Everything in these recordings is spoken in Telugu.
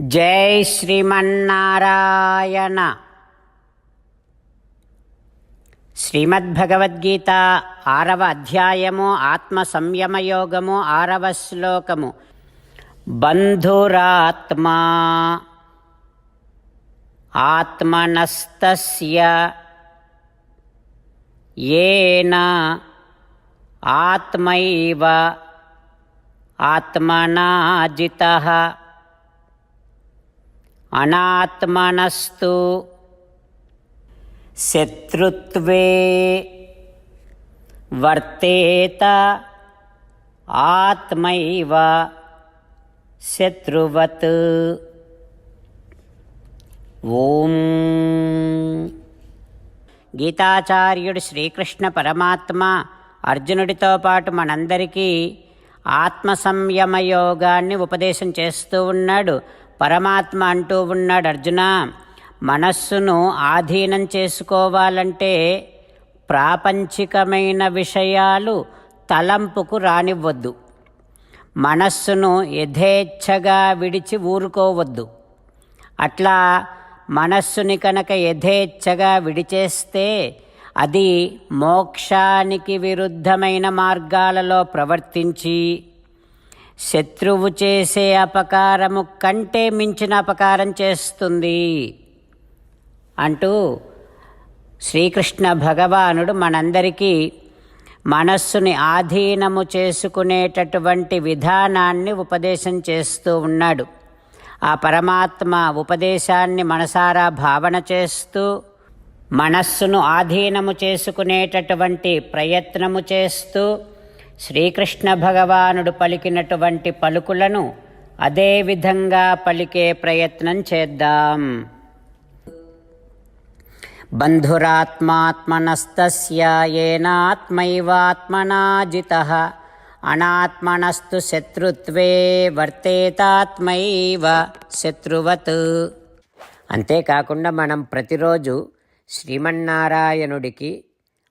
జై శ్రీమన్నారాయణ. శ్రీమద్భగవద్గీత ఆరవ అధ్యాయము ఆత్మ సంయమయోగము ఆరవ శ్లోకము. బంధురాత్మా ఆత్మనస్తస్య ఏన ఆత్మైవ ఆత్మనాజితః. అనాత్మనస్తు శత్రుత్వే వర్తేత ఆత్మైవ శత్రువత్. ఓం. గీతాచార్యుడు శ్రీకృష్ణ పరమాత్మ అర్జునుడితో పాటు మనందరికీ ఆత్మ సంయమ యోగాన్ని ఉపదేశం చేస్తూ ఉన్నాడు. పరమాత్మ అంటూ ఉన్నాడు అర్జున. మనస్సును ఆధీనం చేసుకోవాలంటే ప్రాపంచికమైన విషయాలు తలంపుకు రానివ్వద్దు. మనస్సును యథేచ్ఛగా విడిచి ఊరుకోవద్దు. అట్లా మనస్సుని కనుక యథేచ్ఛగా విడిచేస్తే అది మోక్షానికి విరుద్ధమైన మార్గాలలో ప్రవర్తించి శత్రువు చేసే అపకారము కంటే మించిన అపకారం చేస్తుంది. అంటూ శ్రీకృష్ణ భగవానుడు మనందరికీ మనస్సుని ఆధీనము చేసుకునేటటువంటి విధానాన్ని ఉపదేశం చేస్తూ ఉన్నాడు. ఆ పరమాత్మ ఉపదేశాన్ని మనసారా భావన చేస్తూ మనస్సును ఆధీనము చేసుకునేటటువంటి ప్రయత్నము చేస్తూ శ్రీకృష్ణ భగవానుడు పలికినటువంటి పలుకులను అదే విధంగా పలికే ప్రయత్నం చేద్దాం. బంధురాత్మాత్మనస్తస్య ఏనాత్మైవాత్మనాజిత అనాత్మనస్తు శత్రుత్వే వర్తేతాత్మైవ శత్రువత్. అంతేకాకుండా మనం ప్రతిరోజు శ్రీమన్నారాయణుడికి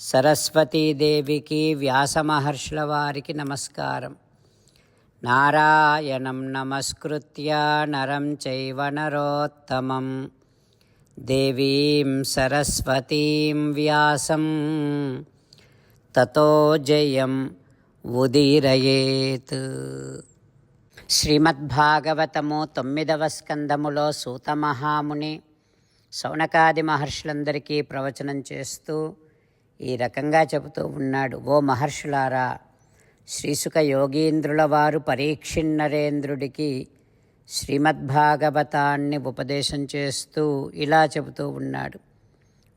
సరస్వతీదేవికి వ్యాసమహర్షుల వారికి నమస్కారం. నారాయణం నమస్కృత్య నరం చైవ నరోత్తమం. దేవీం సరస్వతీం వ్యాసం. తతో జయం ఉదీరయేత్. శ్రీమద్భాగవతము తొమ్మిదవ స్కందములో సూతమహాముని సౌనకాది మహర్షులందరికీ ప్రవచనం చేస్తూ ఈ రకంగా చెబుతూ ఉన్నాడు. ఓ మహర్షులారా శ్రీసుక యోగీంద్రుల వారు పరీక్షిన్నరేంద్రుడికి శ్రీమద్భాగవతాన్ని ఉపదేశం చేస్తూ ఇలా చెబుతూ ఉన్నాడు.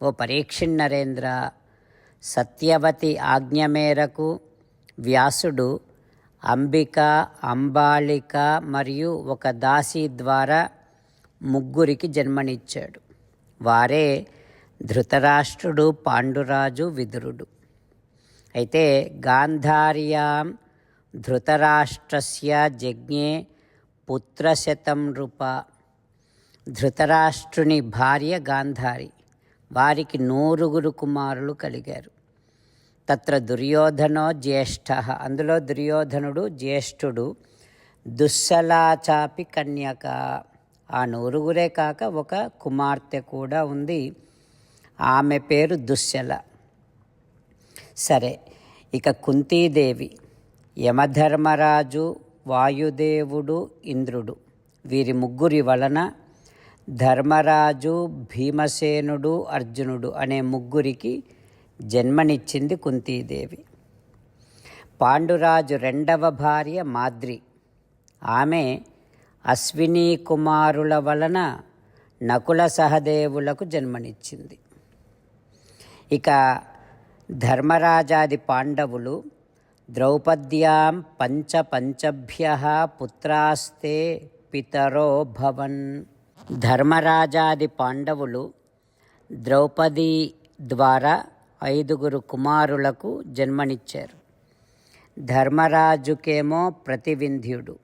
ఓ పరీక్షిన్నరేంద్ర సత్యవతి ఆజ్ఞ మేరకు వ్యాసుడు అంబిక అంబాళిక మరియు ఒక దాసి ద్వారా ముగ్గురికి జన్మనిచ్చాడు. వారే ధృతరాష్ట్రుడు పాండురాజు విదురుడు. అయితే గాంధార్యాం ధృతరాష్ట్రస్య జజ్ఞే పుత్రశతం రూప ధృతరాష్ట్రుని భార్య గాంధారి. వారికి నూరుగురు కుమారులు కలిగారు. తత్ర దుర్యోధనో జ్యేష్ఠ. అందులో దుర్యోధనుడు జ్యేష్ఠుడు దుస్సలాచాపి కన్యక. ఆ నూరుగురే కాక ఒక కుమార్తె కూడా ఉంది. ఆమె పేరు దుశ్శల. సరే ఇక కుంతీదేవి. యమధర్మరాజు వాయుదేవుడు ఇంద్రుడు. వీరి ముగ్గురి వలన ధర్మరాజు భీమసేనుడు అర్జునుడు అనే ముగ్గురికి జన్మనిచ్చింది కుంతీదేవి. పాండురాజు రెండవ భార్య మాద్రి. ఆమె అశ్విని కుమారుల వలన నకుల సహదేవులకు జన్మనిచ్చింది. ఇక ధర్మరాజాది పాండవులు ద్రౌపద్యాం పంచ పంచభ్య పుత్రాస్తే పితరో భవన్. ధర్మరాజాది పాండవులు ద్రౌపది ద్వారా ఐదుగురు కుమారులకు జన్మనిచ్చారు. ధర్మరాజుకేమో ప్రతివింధ్యుడు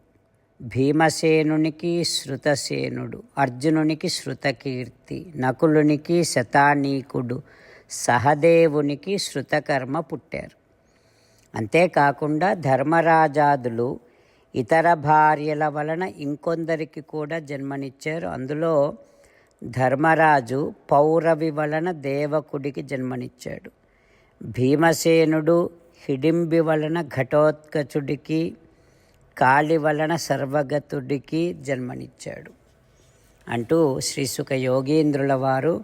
భీమసేనునికి శృతసేనుడు అర్జునునికి శృతకీర్తి నకులునికి శతానీకుడు సహదేవునికి శృతకర్మ పుట్టారు. అంతేకాకుండా ధర్మరాజాదులు ఇతర భార్యల వలన ఇంకొందరికి కూడా జన్మనిచ్చారు. అందులో ధర్మరాజు పౌరవి వలన దేవకుడికి జన్మనిచ్చాడు. భీమసేనుడు హిడింబి వలన ఘటోత్కచుడికి కాళి వలన సర్వగతుడికి జన్మనిచ్చాడు. అంటూ శ్రీసుఖ యోగీంద్రుల వారు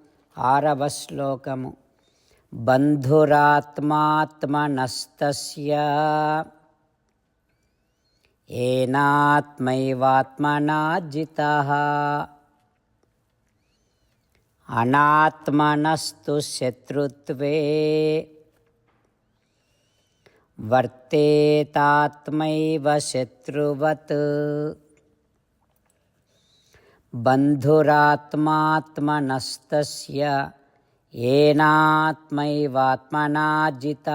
ఆరవ శ్లోకము బంధురాత్మాత్మనస్తస్య ఏనాత్మైవాత్మనా జిత అనాత్మనస్తు శత్రుత్వే वर्तेतात्मैव शत्रुवत् బంధురాత్మాత్మనస్తస్య ఏనాత్మైవాత్మనాజిత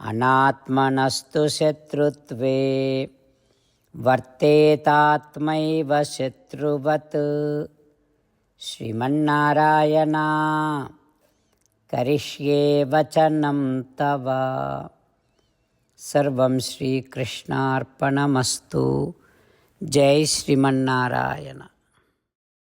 అనాత్మనస్తు శత్రుత్వే వర్తేతాత్మైవ శత్రువత్ శ్రీమన్నారాయణ కరిష్యే వచనం తవ సర్వం శ్రీకృష్ణార్పణమస్తు జై శ్రీమన్నారాయణ.